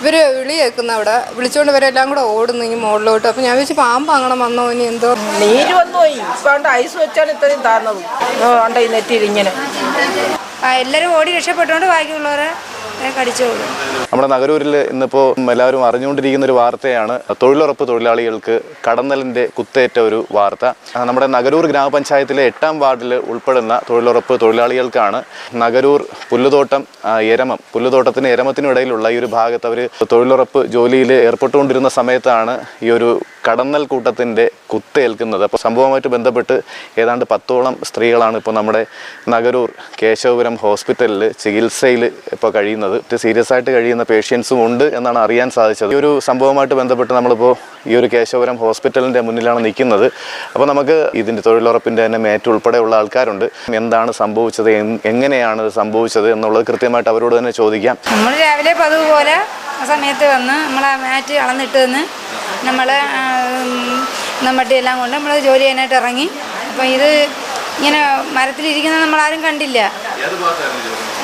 ഇവർ വിളി കേൾക്കുന്ന അവിടെ. വിളിച്ചുകൊണ്ട് ഇവരെല്ലാം കൂടെ ഓടുന്നു ഈ മുകളിലോട്ട്. അപ്പം ഞാൻ വെച്ച് പാമ്പ് അങ്ങനെ വന്നോ ഇനി എന്തോ. നീര് വന്നു പോയി. ഇപ്പൊ ഐസ് വെച്ചാണ് ഇത്രയും താഴ്ന്നത്. ഉണ്ട് ഈ നെറ്റിയിൽ ഇങ്ങനെ. എല്ലാവരും ഓടി രക്ഷപ്പെട്ടുകൊണ്ട് ബാക്കിയുള്ളവരെ നമ്മുടെ നഗരൂരിൽ ഇന്നിപ്പോ എല്ലാവരും അറിഞ്ഞുകൊണ്ടിരിക്കുന്ന ഒരു വാർത്തയാണ്. തൊഴിലുറപ്പ് തൊഴിലാളികൾക്ക് കടന്നലിന്റെ കുത്തേറ്റ ഒരു വാർത്ത. നമ്മുടെ നഗരൂർ ഗ്രാമപഞ്ചായത്തിലെ എട്ടാം വാർഡിൽ ഉൾപ്പെടുന്ന തൊഴിലുറപ്പ് തൊഴിലാളികൾക്കാണ് നഗരൂർ പുല്ലുതോട്ടം എരമം പുല്ലുതോട്ടത്തിന് എരമത്തിനും ഇടയിലുള്ള ഈ ഒരു ഭാഗത്ത് അവർ തൊഴിലുറപ്പ് ജോലിയിൽ ഏർപ്പെട്ടുകൊണ്ടിരുന്ന സമയത്താണ് ഈ ഒരു കടന്നൽ കൂട്ടത്തിന്റെ കുത്തേൽക്കുന്നത് അപ്പോൾ സംഭവമായിട്ട് ബന്ധപ്പെട്ട് ഏതാണ്ട് പത്തോളം സ്ത്രീകളാണ് ഇപ്പോൾ നമ്മുടെ നഗരൂർ കേശവപുരം ഹോസ്പിറ്റലിൽ ചികിത്സയിൽ ഇപ്പോൾ കഴിയുന്നത്. സീരിയസ് ആയിട്ട് കഴിയുന്ന പേഷ്യൻസും ഉണ്ട് എന്നാണ് അറിയാൻ സാധിച്ചത്. ഈ ഒരു സംഭവമായിട്ട് ബന്ധപ്പെട്ട് നമ്മളിപ്പോൾ ഈ ഒരു കേശവപുരം ഹോസ്പിറ്റലിന്റെ മുന്നിലാണ് നിൽക്കുന്നത്. അപ്പോൾ നമുക്ക് ഇതിന്റെ തൊഴിലുറപ്പിന്റെ തന്നെ മേറ്റ് ഉൾപ്പെടെയുള്ള ആൾക്കാരുണ്ട്. എന്താണ് സംഭവിച്ചത്? എങ്ങനെയാണ് സംഭവിച്ചത് എന്നുള്ളത് കൃത്യമായിട്ട് അവരോട് തന്നെ ചോദിക്കാം. നമ്മൾ രാവിലെ പതിവ് പോലെ ആ സമയത്ത് വന്ന് നമ്മളെ മാറ്റ് അളന്നിട്ട് തന്ന് നമ്മൾ നമ്മുടെ എല്ലാം കൊണ്ട് നമ്മൾ ജോലി ചെയ്യാനായിട്ട് ഇറങ്ങി. അപ്പം ഇത് ഇങ്ങനെ മരത്തിലിരിക്കുന്നത് നമ്മളാരും കണ്ടില്ല.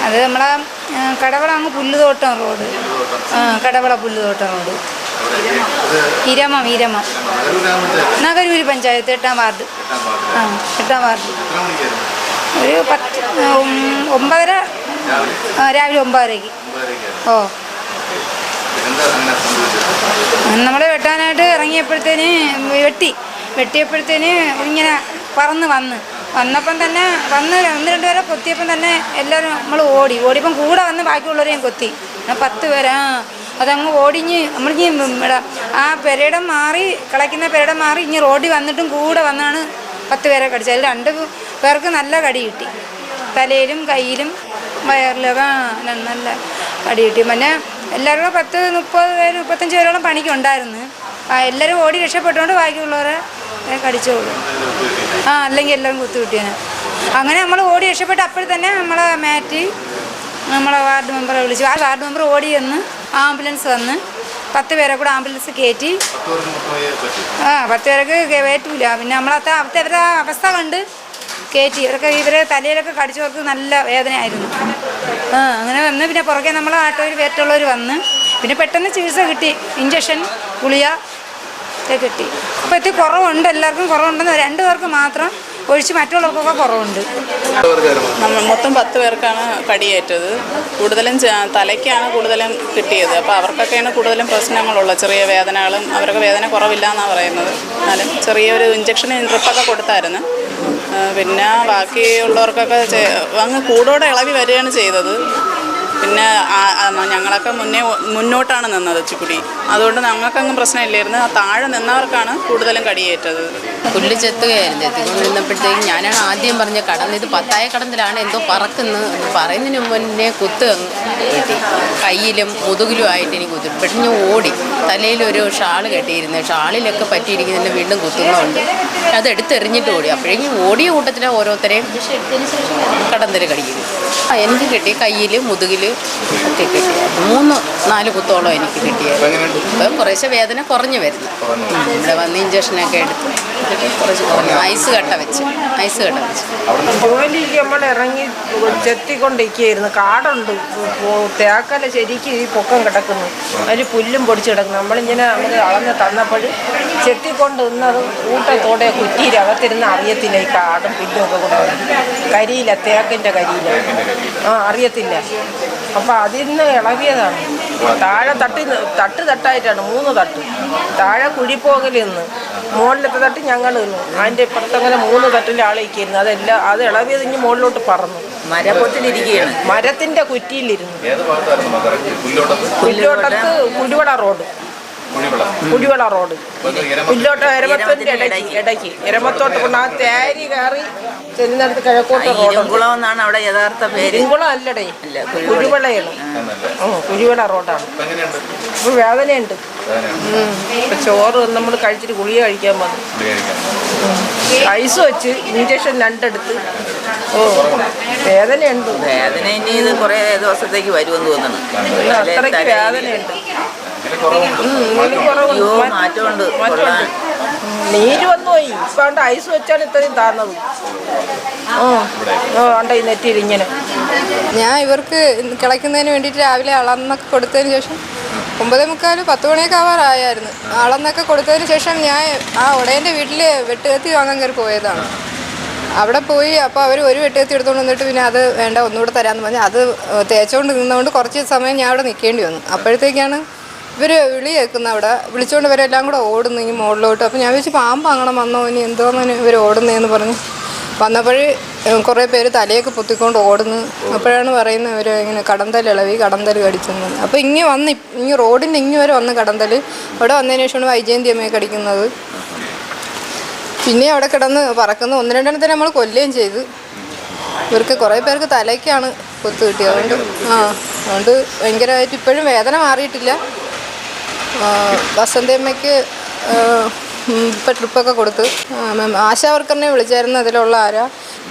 അത് നമ്മളെ കടവള അങ്ങ് പുല്ലുതോട്ടം റോഡ്. ആ കടവള പുല്ലുതോട്ടം റോഡ്. ഇരമം ഇരമം നഗരൂര് പഞ്ചായത്ത് എട്ടാം വാർഡ്. ആ എട്ടാം വാർഡ്. ഒരു പത്ത് ഒമ്പതര രാവിലെ ഒമ്പതരയ്ക്ക്. ഓ. നമ്മൾ വെട്ടാനായിട്ട് ഇറങ്ങിയപ്പോഴത്തേന് വെട്ടി. വെട്ടിയപ്പോഴത്തേന് ഇങ്ങനെ പറന്ന് വന്ന്. വന്നപ്പം തന്നെ വന്ന് ഒന്ന് രണ്ട് പേരെ കൊത്തിയപ്പം തന്നെ എല്ലാവരും നമ്മൾ ഓടി. ഓടിയപ്പം കൂടെ വന്ന് ബാക്കിയുള്ളവരെയും കൊത്തി. ആ പത്ത് പേരാ. അതങ്ങ് ഓടിഞ്ഞ് നമ്മളിഞ്ഞ് ഇവിടെ ആ പെരയിടം മാറി കളയ്ക്കുന്ന പെരയിടം മാറി ഇനി റോഡിൽ വന്നിട്ടും കൂടെ വന്നാണ് പത്ത് പേരെ കടിച്ചത്. അതിൽ രണ്ട് പേർക്ക് നല്ല കടി കിട്ടി. തലയിലും കയ്യിലും വയറിലൊക്കെ നല്ല കടി കിട്ടി. പിന്നെ എല്ലാവരും പത്ത് മുപ്പത് പേര് മുപ്പത്തഞ്ച് പേരോളം പണിക്കുണ്ടായിരുന്നു എല്ലാവരും ഓടി രക്ഷപ്പെട്ടുകൊണ്ട് ബാക്കിയുള്ളവരെ കടിച്ചോളൂ ആ അല്ലെങ്കിൽ എല്ലാവരും കുത്തുകിട്ടിയാണ് അങ്ങനെ നമ്മൾ ഓടി രക്ഷപ്പെട്ട് അപ്പോൾ തന്നെ നമ്മളെ മാറ്റി നമ്മളെ വാർഡ് മെമ്പറെ വിളിച്ചു. ആ വാർഡ് മെമ്പർ ഓടി വന്ന് ആംബുലൻസ് വന്ന് പത്ത് പേരെ കൂടെ ആംബുലൻസ് കയറ്റി ആ പത്ത് പേർക്ക് കയറ്റൂല പിന്നെ നമ്മളത്തെ അവിടുത്തെ അവരുടെ അവസ്ഥ കണ്ട് കയറ്റി ഇവരൊക്കെ ഇവരെ തലയിലൊക്കെ കടിച്ചവർക്ക് നല്ല വേദനയായിരുന്നു. ആ അങ്ങനെ വന്ന് പിന്നെ പുറകെ നമ്മളെ ആട്ടോയിൽ വേറ്റുള്ളവർ വന്ന് പിന്നെ പെട്ടെന്ന് ചികിത്സ കിട്ടി. ഇഞ്ചക്ഷൻ ഗുളിക ഒക്കെ കിട്ടി. അപ്പോൾ ഇത്തിരി കുറവുണ്ട് എല്ലാവർക്കും കുറവുണ്ടെന്ന് രണ്ട് പേർക്ക് മാത്രം ഒഴിച്ച് മറ്റുള്ളവർക്കൊക്കെ കുറവുണ്ട്. നമ്മൾ മൊത്തം പത്ത് പേർക്കാണ് കടിയേറ്റത് കൂടുതലും തലയ്ക്കാണ് കൂടുതലും കിട്ടിയത്. അപ്പോൾ അവർക്കൊക്കെയാണ് കൂടുതലും പ്രശ്നങ്ങളുള്ളത് ചെറിയ വേദനകളും അവർക്ക് വേദന കുറവില്ല എന്നാണ് പറയുന്നത്. എന്നാലും ചെറിയൊരു ഇഞ്ചക്ഷൻ ഡ്രിപ്പൊക്കെ കൊടുത്തായിരുന്നു. പിന്നെ ബാക്കിയുള്ളവർക്കൊക്കെ അങ്ങ് കൂടോടെ ഇളവി വരികയാണ് ചെയ്തത്. പിന്നെ ഞങ്ങളൊക്കെ മുന്നേ മുന്നോട്ടാണ് നിന്നത് ഇച്ചിക്കുടി അതുകൊണ്ട് ഞങ്ങൾക്കങ്ങ് പ്രശ്നമില്ലായിരുന്നു താഴെ നിന്നവർക്കാണ് കൂടുതലും കടിയേറ്റത്. പുല്ല് ചെത്തുകയായിരുന്നു. ചെത്തിക്കൊണ്ടിരുന്നപ്പോഴത്തേക്കും ഞാനാണ് ആദ്യം പറഞ്ഞ കടന്ന് ഇത് പത്തായ കടന്നിലാണ് എന്തോ പറക്കുന്നത് പറയുന്നതിന് മുന്നേ കുത്ത് കയ്യിലും മുതുകിലും ആയിട്ട് എനിക്ക് കുത്തി. പെട്ടെന്ന് ഓടി. തലയിലൊരു ഷാൾ കെട്ടിയിരുന്നു. ഷാളിലൊക്കെ പറ്റിയിരിക്കുന്നതിന് വീണ്ടും കുത്തുന്നുണ്ട്. അത് എടുത്തെറിഞ്ഞിട്ട് ഓടി. അപ്പോഴേക്കും ഓടിയ കൂട്ടത്തിലെ ഓരോരുത്തരെയും കടന്തൽ കടിക്കുന്നു എനിക്ക് കിട്ടി. കയ്യിൽ മുതുകിൽ ഒക്കെ കിട്ടി. മൂന്ന് നാല് കുത്തോളം എനിക്ക് കിട്ടിയായിരുന്നു. ഇപ്പം കുറേശ്ശെ വേദന കുറഞ്ഞു വരുന്നു. ഇവിടെ വന്ന് ഇഞ്ചക്ഷനൊക്കെ എടുത്ത് കുറച്ച് കുറഞ്ഞു. ഐസ് കട്ട വെച്ച്. ഐസ് കട്ട വെച്ച്. നമ്മൾ ഇറങ്ങി ചെത്തിക്കൊണ്ടിരിക്കുകയായിരുന്നു. കാടുണ്ട്. തേക്കല ശരിക്കും ഈ പൊക്കം കിടക്കുന്നു. അതിൽ പുല്ലും പൊടിച്ച് കിടക്കുന്നു. നമ്മളിങ്ങനെ നമ്മൾ അളന്ന് തന്നപ്പോൾ ചെത്തിക്കൊണ്ട് നിന്നത് കൂട്ടത്തോടെ കുറ്റിയിൽ അകത്തിരുന്ന് അറിയത്തില്ല ഈ കാടും പുല്ലും ഒക്കെ കൂടെ കരിയില്ല തേക്കിന്റെ കരിയില്ല ആ അറിയത്തില്ല. അപ്പം അതിൽ നിന്ന് ഇളകിയതാണ്. താഴെ തട്ടി തട്ട് തട്ടായിട്ടാണ് മൂന്ന് തട്ട്. താഴെ കുഴിപ്പോകൽ നിന്ന് മുകളിലത്തെ തട്ട് ഞങ്ങൾ നിന്നു. അതിന്റെ ഇപ്പുറത്തങ്ങനെ മൂന്ന് തട്ടിൽ ആളിക്കുന്നു അതെല്ലാം അത് ഇളവിയത് ഇനി മുകളിലോട്ട് പറന്നു. മരപ്പൊത്തിലിരിക്കുകയാണ്. മരത്തിന്റെ കുറ്റിയിലിരുന്നു. പുല്ലോട്ടത്ത്? കുരുവട റോഡ്. കുടിവള റോഡ്. ഇല്ലോട്ട് എരമത്തിന്റെ ഇടയ്ക്ക് ഇടയ്ക്ക്. എരമത്തോട്ട് കൊണ്ട് ആ തേരി കയറി ചെല്ലുന്നിടത്ത് കിഴക്കോട്ട് റോഡ് എന്നാണ് അവിടെ യഥാർത്ഥ പേര്. കുളം അല്ലടേ. കുഴിവളയാണ് ഉം, കുഴിവള റോഡാണ്. ഇപ്പൊ വേദനയുണ്ട്. ഇപ്പൊ ചോറ് നമ്മൾ കഴിച്ചിട്ട് ഗുളിക കഴിക്കാൻ വന്നു. ഐസ് വെച്ച് ഇഞ്ചക്ഷൻ രണ്ടെടുത്ത്. ഓ വേദനയുണ്ട്. വേദന ഇനി ഇത് കുറേ ദിവസത്തേക്ക് വരുമെന്ന് തോന്നുന്നു. അത്രയ്ക്ക് വേദനയുണ്ട്. അയ്യോ, മാറ്റം- മാറ്റമുണ്ട്. കൊള്ളാൻ. നീര് വന്നു പോയി. ഇപ്പൊ ഐസ് വെച്ചാണ് ഇത്രയും താന്നത് ഉണ്ട് ഈ നെറ്റിയിൽ ഇങ്ങനെ. ഞാൻ ഇവർക്ക് കിളയ്ക്കുന്നതിന് വേണ്ടിയിട്ട് രാവിലെ അളന്നൊക്കെ കൊടുത്തതിന് ശേഷം ഒമ്പതേ മുക്കാൽ പത്ത് മണിയൊക്കെ ആവാറായായിരുന്നു. അളന്നൊക്കെ കൊടുത്തതിന് ശേഷം ഞാൻ ആ ഉടയന്റെ വീട്ടിൽ വെട്ടുകത്തി വാങ്ങാൻ കയറി പോയതാണ്. അവിടെ പോയി അപ്പോൾ അവർ ഒരു വെട്ടുകത്തി എടുത്തുകൊണ്ട് വന്നിട്ട് പിന്നെ അത് വേണ്ട ഒന്നുകൂടെ തരാമെന്ന് പറഞ്ഞ് അത് തേച്ചുകൊണ്ട് നിന്നുകൊണ്ട് കുറച്ച് സമയം ഞാൻ അവിടെ നിൽക്കേണ്ടി വന്നു. അപ്പോഴത്തേക്കാണ് ഇവർ വിളി കേൾക്കുന്ന അവിടെ. വിളിച്ചുകൊണ്ട് ഇവരെല്ലാം കൂടെ ഓടുന്നു ഈ മുകളിലോട്ട് അപ്പോൾ ഞാൻ വെച്ച് പാമ്പ് അങ്ങനെ വന്നോ ഇനി എന്തോന്നു ഇവർ ഓടുന്നതെന്ന് പറഞ്ഞ്. വന്നപ്പോഴേ കുറേ പേര് തലയൊക്കെ പൊത്തിക്കൊണ്ട് ഓടുന്നു. അപ്പോഴാണ് പറയുന്നത് ഇവർ ഇങ്ങനെ കടന്തൽ ഇളവി കടന്തൽ കടിച്ചെന്ന്. അപ്പോൾ ഇങ്ങ് വന്ന് ഇങ്ങനെ ഇങ്ങ് റോഡിന്റെ ഇങ്ങ് വരെ വന്ന് കടന്തൽ അവിടെ വന്നതിന് ശേഷമാണ് വൈജയന്തി അമ്മയെ കടിക്കുന്നത് പിന്നെ അവിടെ കിടന്ന് പറക്കുന്നു. ഒന്ന് രണ്ടെണ്ണത്തിന് നമ്മൾ കൊല്ലുകയും ചെയ്തു. ഇവർക്ക് കുറേ പേർക്ക് തലയ്ക്കാണ് കൊത്തു കിട്ടിയത്. അതുകൊണ്ട് ആ അതുകൊണ്ട് ഭയങ്കരമായിട്ട് ഇപ്പോഴും വേദന മാറിയിട്ടില്ല. വസന്തയമ്മയ്ക്ക് ഇപ്പം ട്രിപ്പൊക്കെ കൊടുത്ത്. ആശാ വർക്കറിനെ വിളിച്ചായിരുന്നു. അതിലുള്ള ആരാ?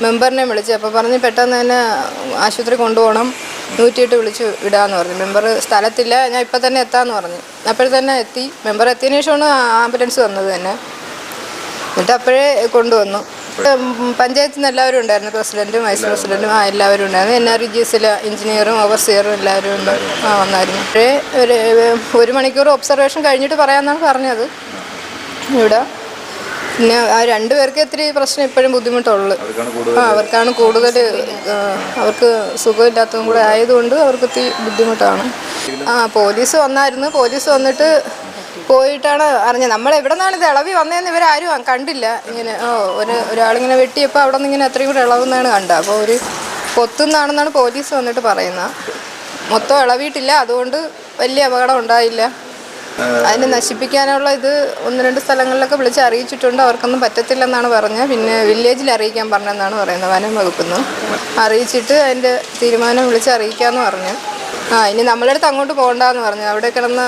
മെമ്പറിനെ വിളിച്ചു. അപ്പോൾ പറഞ്ഞ് പെട്ടെന്ന് തന്നെ ആശുപത്രി കൊണ്ടുപോകണം. നൂറ്റിയെട്ട് വിളിച്ച് വിടാമെന്ന് പറഞ്ഞു. മെമ്പർ സ്ഥലത്തില്ല. ഞാൻ ഇപ്പം തന്നെ എത്താമെന്ന് പറഞ്ഞു. അപ്പോഴത്തന്നെ തന്നെ എത്തി. മെമ്പർ എത്തിയതിനു ശേഷമാണ് ആംബുലൻസ് വന്നത് തന്നെ. എന്നിട്ട് അപ്പോഴേ കൊണ്ടുവന്നു. പഞ്ചായത്തിൽ നിന്ന് എല്ലാവരും ഉണ്ടായിരുന്നു. പ്രസിഡന്റും വൈസ് പ്രസിഡന്റും ആ എല്ലാവരും ഉണ്ടായിരുന്നു. എൻ ആർ ഇ ജി എസിലെ എഞ്ചിനീയറും ഓവർസിയറും എല്ലാവരും ഉണ്ട്. ആ വന്നായിരുന്നു. അപ്പോഴേ ഒരു ഒരു മണിക്കൂർ ഒബ്സർവേഷൻ കഴിഞ്ഞിട്ട് പറയാമെന്നാണ് പറഞ്ഞത്. ഇവിടെ. പിന്നെ ആ രണ്ടുപേർക്ക് ഇത്തിരി പ്രശ്നം ഇപ്പോഴും ബുദ്ധിമുട്ടുള്ളു. ആ അവർക്കാണ് കൂടുതൽ അവർക്ക് സുഖമില്ലാത്തതും കൂടെ ആയതുകൊണ്ട് അവർക്ക് ഇത്തിരി ബുദ്ധിമുട്ടാണ്. ആ പോലീസ് വന്നായിരുന്നു. പോലീസ് വന്നിട്ട് പോയിട്ടാണ് അറിഞ്ഞത്. നമ്മൾ എവിടെ നിന്നാണ് ഇത് ഇളവി വന്നതെന്ന് ഇവരാരും കണ്ടില്ല. ഇങ്ങനെ ഓ ഒരു ഒരാളിങ്ങനെ വെട്ടിയപ്പോൾ അവിടെ നിന്ന് ഇങ്ങനെ അത്രയും കൂടെ ഇളവുന്നതാണ് കണ്ടത്. അപ്പോൾ ഒരു പൊത്തുന്നാണെന്നാണ് പോലീസ് വന്നിട്ട് പറയുന്നത്. മൊത്തം ഇളവിയിട്ടില്ല. അതുകൊണ്ട് വലിയ അപകടം ഉണ്ടായില്ല. അതിനെ നശിപ്പിക്കാനുള്ള ഇത് ഒന്ന് രണ്ട് സ്ഥലങ്ങളിലൊക്കെ വിളിച്ച് അറിയിച്ചിട്ടുണ്ട്. അവർക്കൊന്നും പറ്റത്തില്ലെന്നാണ് പറഞ്ഞത്. പിന്നെ വില്ലേജിൽ അറിയിക്കാൻ പറഞ്ഞെന്നാണ് പറയുന്നത്. വനം വകുപ്പെന്ന് അറിയിച്ചിട്ട് അതിന്റെ തീരുമാനം വിളിച്ച് അറിയിക്കാമെന്ന് പറഞ്ഞു. ആ ഇനി നമ്മളടുത്ത് അങ്ങോട്ട് പോകണ്ടെന്ന് പറഞ്ഞു. അവിടെ കിടന്ന്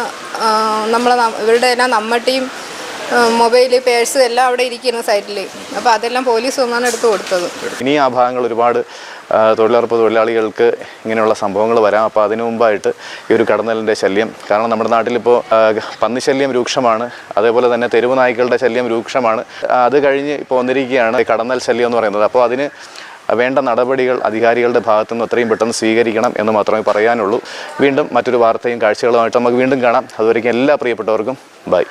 നമ്മളെ ഇവരുടെ എല്ലാം നമ്മട്ടിയും മൊബൈൽ പേഴ്സ് എല്ലാം അവിടെ ഇരിക്കുന്നു സൈറ്റിൽ അപ്പോൾ അതെല്ലാം പോലീസ് ഒന്നാണ് എടുത്ത് കൊടുത്തത്. ഇനി ആ ഭാഗങ്ങൾ ഒരുപാട് തൊഴിലുറപ്പ് തൊഴിലാളികൾക്ക് ഇങ്ങനെയുള്ള സംഭവങ്ങൾ വരാം. അപ്പോൾ അതിനു മുമ്പായിട്ട് ഈ ഒരു കടന്നലിന്റെ ശല്യം. കാരണം നമ്മുടെ നാട്ടിലിപ്പോൾ പന്നി പന്നിശല്യം രൂക്ഷമാണ്. അതേപോലെ തന്നെ തെരുവ് നായ്ക്കളുടെ ശല്യം രൂക്ഷമാണ്. അത് കഴിഞ്ഞ് ഇപ്പോൾ വന്നിരിക്കുകയാണ് കടന്നൽ ശല്യം എന്ന് പറയുന്നത്. അപ്പോൾ അതിന് വേണ്ട നടപടികൾ അധികാരികളുടെ ഭാഗത്തു നിന്ന് അത്രയും പെട്ടെന്ന് സ്വീകരിക്കണം എന്ന് മാത്രമേ പറയാനുള്ളൂ. വീണ്ടും മറ്റൊരു വാർത്തയും കാഴ്ചകളുമായിട്ട് നമുക്ക് വീണ്ടും കാണാം. അതുവരേക്കും എല്ലാ പ്രിയപ്പെട്ടവർക്കും ബൈ.